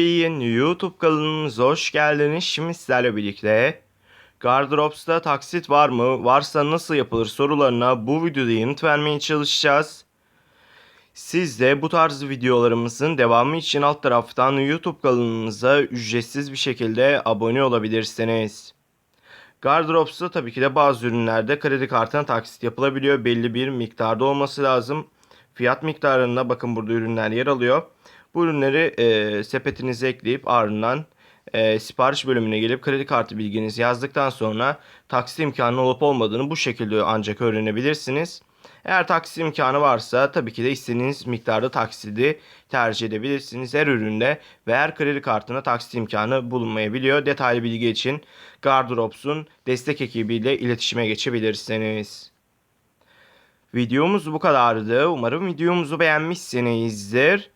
Yayın YouTube kanalımıza hoş geldiniz. Şimdi sizlerle birlikte Gardırops'ta taksit var mı? Varsa nasıl yapılır sorularına bu videoda yanıt vermeye çalışacağız. Siz de bu tarz videolarımızın devamı için alt taraftan YouTube kanalımıza ücretsiz bir şekilde abone olabilirsiniz. Gardırops'ta tabii ki de bazı ürünlerde kredi kartına taksit yapılabiliyor. Belli bir miktarda olması lazım. Fiyat miktarında bakın burada ürünler yer alıyor. Bu ürünleri e, sepetinize ekleyip ardından e, sipariş bölümüne gelip kredi kartı bilginizi yazdıktan sonra taksit imkanı olup olmadığını bu şekilde ancak öğrenebilirsiniz. Eğer taksit imkanı varsa tabii ki de istediğiniz miktarda taksidi tercih edebilirsiniz. Her üründe ve her kredi kartına taksit imkanı bulunmayabiliyor. Detaylı bilgi için Gardırops'un destek ekibiyle iletişime geçebilirsiniz. Videomuz bu kadardı. Umarım videomuzu beğenmişsinizdir.